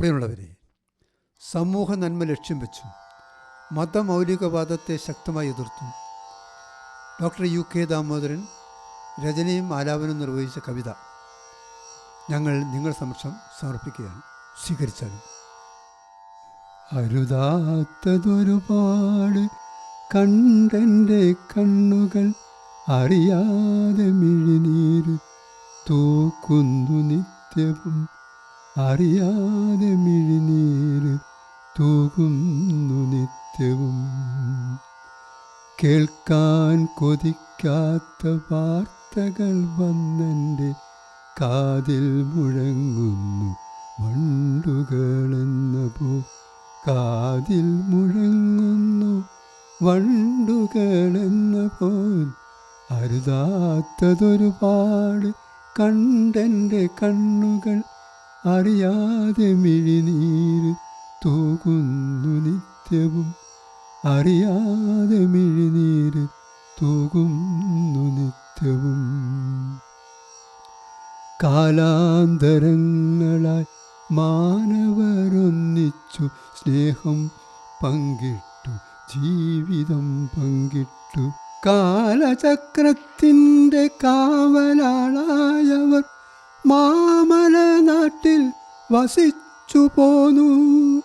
പ്രിയമുള്ളവരെ സമൂഹ നന്മ ലക്ഷ്യം വെച്ചു മതമൗലികവാദത്തെ ശക്തമായി എതിർത്തു ഡോക്ടർ യു കെ ദാമോദരൻ രചനയും ആലാപനവും നിർവഹിച്ച കവിത ഞങ്ങൾ നിങ്ങൾ സമക്ഷം സമർപ്പിക്കുകയാണ്. സ്വീകരിച്ചാലും. അരുതാത്തതൊരുപാട് കണ്ടെന്റെ കണ്ണുകൾ അറിയാതെ മിഴിനീര് തൂക്കുന്നു നിത്യവും. അറിയാതെ മിഴിനീര് തൂകുന്നു നിത്യവും. കേൾക്കാൻ കൊതിക്കാത്ത വാർത്തകൾ വന്നെന്റെ കാതിൽ മുഴങ്ങുന്നു പോ കാതിൽ മുഴങ്ങുന്നു വണ്ടുകളെന്നപ്പോൾ അരുതാത്തതൊരുപാട് കണ്ടെന്റെ കണ്ണുകൾ അറിയാതെ മിഴിനീര് തൂകുന്നു നിത്യവും. അറിയാതെ മിഴിനീര് തൂകുന്നു നിത്യവും. കാലാന്തരങ്ങളായി മാനവരൊന്നിച്ചു സ്നേഹം പങ്കിട്ടു ജീവിതം പങ്കിട്ടു. കാലചക്രത്തിന്റെ കാവലാളായവർ വസിച്ചു പോന്നു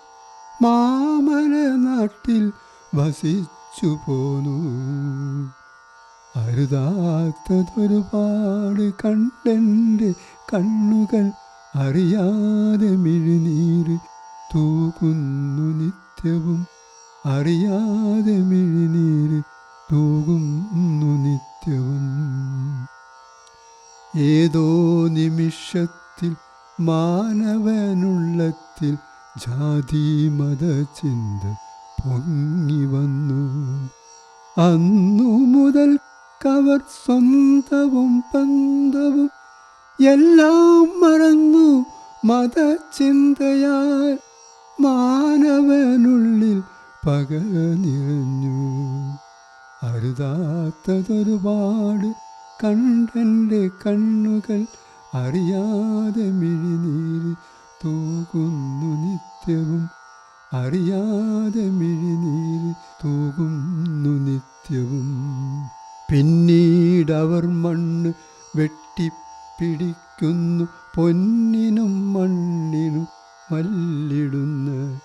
മാമല നാട്ടിൽ വസിച്ചു പോന്നു അരുതാത്തതൊരുപാട് കണ്ടെന്റെ കണ്ണുകൾ അറിയാതെ മിഴിനീര് തൂകുന്നു നിത്യവും. അറിയാതെ മിഴിനീര് തൂകുന്നു നിത്യവും. ഏതോ നിമിഷത്തിൽ മാനവനുള്ളത്തിൽ ജാതി മത ചിന്ത പൊങ്ങി വന്നു അന്നു മുതൽ കവർ സ്വന്തവും പന്തവും എല്ലാം മറന്നു മതചിന്തയാൽ മാനവനുള്ളിൽ പക നിറഞ്ഞു അരുതാത്തതൊരുപാട് കണ്ടെന്റെ കണ്ണുകൾ അറിയാതെ മിഴിനീര് തൂകുന്നു നിത്യവും. അറിയാതെ മിഴിനീര് തൂകുന്നു നിത്യവും. പിന്നീടവർ മണ്ണ് വെട്ടിപ്പിടിക്കുന്നു. പൊന്നിനും മണ്ണിനും മല്ലിടുന്ന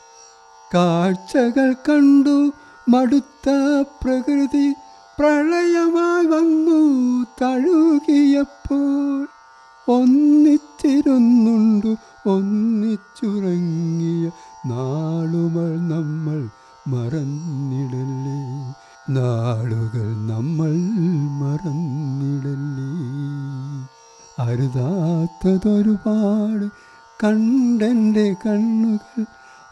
കാഴ്ചകൾ കണ്ടു. മടുത്ത പ്രകൃതി പ്രളയമായി വന്നു. തഴുകിയപ്പോൾ ഒന്നിച്ചിരുന്നുണ്ടു ഒന്നിച്ചുറങ്ങിയ നാളുകൾ നമ്മൾ മറന്നിടല്ലേ? നാളുകൾ നമ്മൾ മറന്നിടല്ലേ? അരുതാത്തതൊരുപാട് കണ്ടെന്റെ കണ്ണുകൾ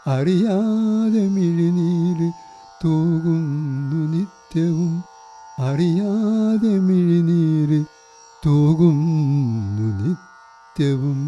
അറിയാതെ മിഴിനീര് തൂകുന്നു. തൂകുന്നു നിത്യവും.